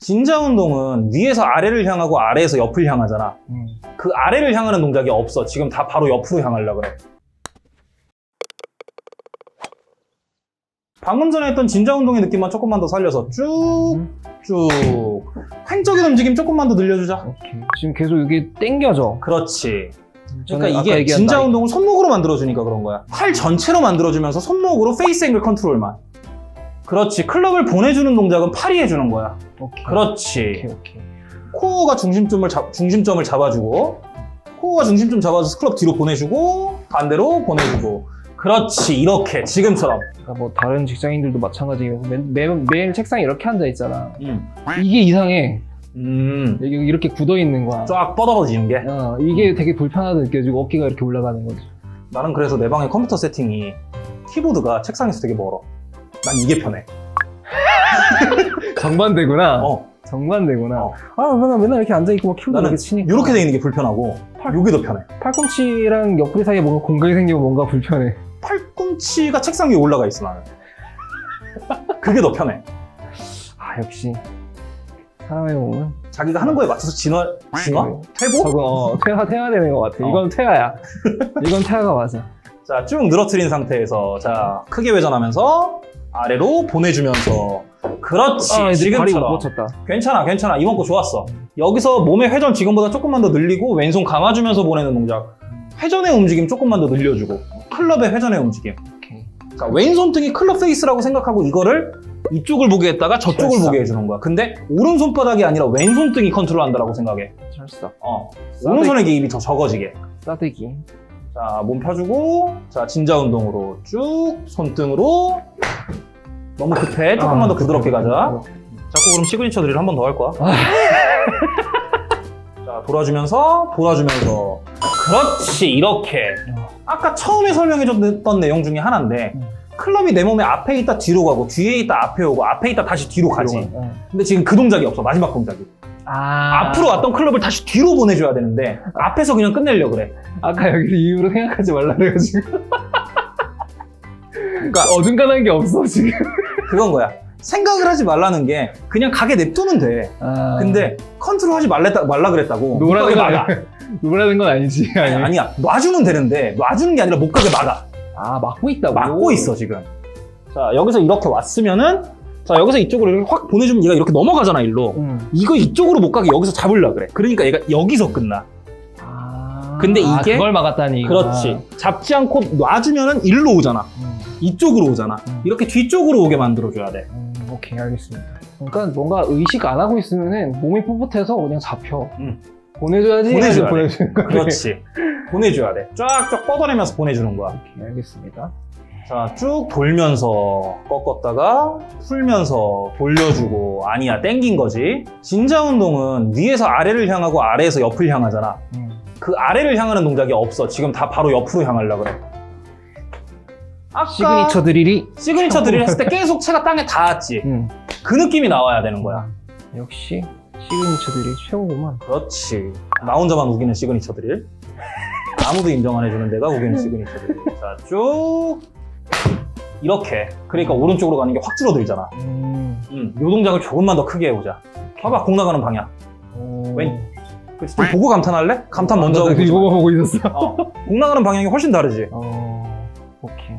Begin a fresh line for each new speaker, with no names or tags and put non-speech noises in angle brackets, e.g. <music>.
진자 운동은 위에서 아래를 향하고 아래에서 옆을 향하잖아.
음.
그 아래를 향하는 동작이 없어. 지금 다 바로 옆으로 향하려고 그래. 방금 전에 했던 진자 운동의 느낌만 조금만 더 살려서 쭉쭉 횡적인 움직임 조금만 더 늘려주자.
오케이. 지금 계속 이게 땡겨져.
그렇지.
저는
그러니까 이게 진자 운동을 손목으로 만들어주니까 그런 거야. 팔 전체로 만들어주면서 손목으로 페이스 앵글 컨트롤만. 그렇지. 클럽을 보내주는 동작은 팔이 해주는 거야.
오케이.
그렇지.
오케이, 오케이.
코어가 중심점을, 잡, 중심점을 잡아주고 코어가 중심점 잡아줘서 클럽 뒤로 보내주고 반대로 보내주고 그렇지 이렇게 지금처럼
그러니까 뭐 다른 직장인들도 마찬가지고 매, 매, 매일 책상에 이렇게 앉아 있잖아.
음,
이게 이상해.
음,
이게 이렇게 굳어 있는 거야.
쫙 뻗어지는 게
어, 이게 되게 불편하다 느껴지고 어깨가 이렇게 올라가는 거지.
나는 그래서 내 방의 컴퓨터 세팅이 키보드가 책상에서 되게 멀어 난 이게 편해
정반대구나.
어,
정반대구나.
어.
아, 맨날 맨날 이렇게 앉아 있고 막
나는
이렇게 치니까.
이렇게 돼 있는 게 불편하고 이게 더 편해
팔꿈치랑 옆구리 사이에 뭔가 공간이 생기면 뭔가 불편해.
팔꿈치가 책상 위에 올라가 있어 나는 그게 더 편해
아 역시 사람의 몸은
자기가 하는 거에 맞춰서 진화, 진화? 퇴보?
적응 어 퇴화 퇴화 되는 것 같아.
어.
이건 퇴화야. 이건 퇴화가 맞아. <laughs>
자, 쭉 늘어뜨린 상태에서 자, 크게 회전하면서 아래로 보내주면서 그렇지.
아, 발이 못
지금처럼.
뻗쳤다.
괜찮아, 괜찮아. 이번 거 좋았어. 여기서 몸의 회전 지금보다 조금만 더 늘리고 왼손 감아주면서 보내는 동작. 회전의 움직임 조금만 더 늘려주고 클럽의 회전의 움직임. 그러니까 왼손 등이 클럽 페이스라고 생각하고 이거를 이쪽을 보게 했다가 저쪽을
철사.
보게 해주는 거야. 근데 오른손 바닥이 아니라 왼손 등이 컨트롤한다라고 생각해.
철사.
어, 오른손의 개입이 더 적어지게.
싸대기.
자, 몸 펴주고, 자, 진자 운동으로 쭉, 손등으로. 너무 급해. 조금만
아,
더 부드럽게. 가자. 자꾸 그럼 시그니처 드릴 한 번 더 할 거야.
아. <laughs>
자, 돌아주면서, 돌아주면서. 그렇지, 이렇게. 아까 처음에 설명해줬던 내용 중에 하나인데,
음.
클럽이 내 몸에 앞에 있다 뒤로 가고, 뒤에 있다 앞에 오고, 앞에 있다 다시 뒤로 가지.
어.
근데 지금 그 동작이 없어, 마지막 동작이.
아.
앞으로 왔던 클럽을 다시 뒤로 보내줘야 되는데, 앞에서 그냥 끝내려고 그래.
아까 여기 이유로 생각하지 말라 그래가지고. <laughs>
그러니까
어중간한 게 없어 지금.
그건 거야. 생각을 하지 말라는 게 그냥 가게 냅두면 돼.
아.
근데 컨트롤 하지 말랬다, 말라 그랬다고. 못
노라는 건
막아. <laughs>
아니- 노라는 건 아니지.
아니, 아니야. 놔주면 되는데 놔주는 게 아니라 못 가게 막아.
아 막고 있다고.
막고 있어 지금. 자 여기서 이렇게 왔으면은 자 여기서 이쪽으로 이렇게 확 보내주면 얘가 이렇게 넘어가잖아 일로.
응.
이거 이쪽으로 못 가게 여기서 잡으려 그래. 그러니까 얘가 여기서 끝나.
아.
근데
아,
이게-
그걸 막았다니.
그렇지. 잡지 않고 놔주면은 일로 오잖아.
음.
이쪽으로 오잖아.
음.
이렇게 뒤쪽으로 오게 만들어줘야 돼.
음, 오케이 알겠습니다. 그러니까 뭔가 의식 안 하고 있으면은 몸이 뻣뻣해서 그냥 잡혀.
음.
보내줘야지.
보내줘야.
보내주는 거네.
그렇지. 보내줘야 돼. 쫙쫙 뻗어내면서 보내주는 거야.
오케이 알겠습니다.
자, 쭉 돌면서 꺾었다가 풀면서 돌려주고 아니야 땡긴 거지. 진자 운동은 위에서 아래를 향하고 아래에서 옆을 향하잖아.
음.
그 아래를 향하는 동작이 없어. 지금 다 바로 옆으로 향하려고 그래. 아까
시그니처 드릴이.
시그니처 드릴 했을 때 계속 채가 땅에 닿았지.
음.
그 느낌이 나와야 되는 거야.
역시 시그니처 드릴 최고구만.
그렇지. 나 혼자만 우기는 시그니처 드릴. 아무도 인정 안 해주는 데가 우기는 시그니처 드릴. 자, 쭉. 이렇게. 그러니까 오른쪽으로 가는 게 확 줄어들잖아.
음.
음, 요 동작을 조금만 더 크게 해보자. 봐봐, 공 나가는 방향.
오.
왼- 그치, 좀 보고 감탄할래? 감탄 먼저
아,
하고.
나도
보자.
이거 보고 있었어.
어, 공 나가는 방향이 훨씬 다르지.
어. 오케이.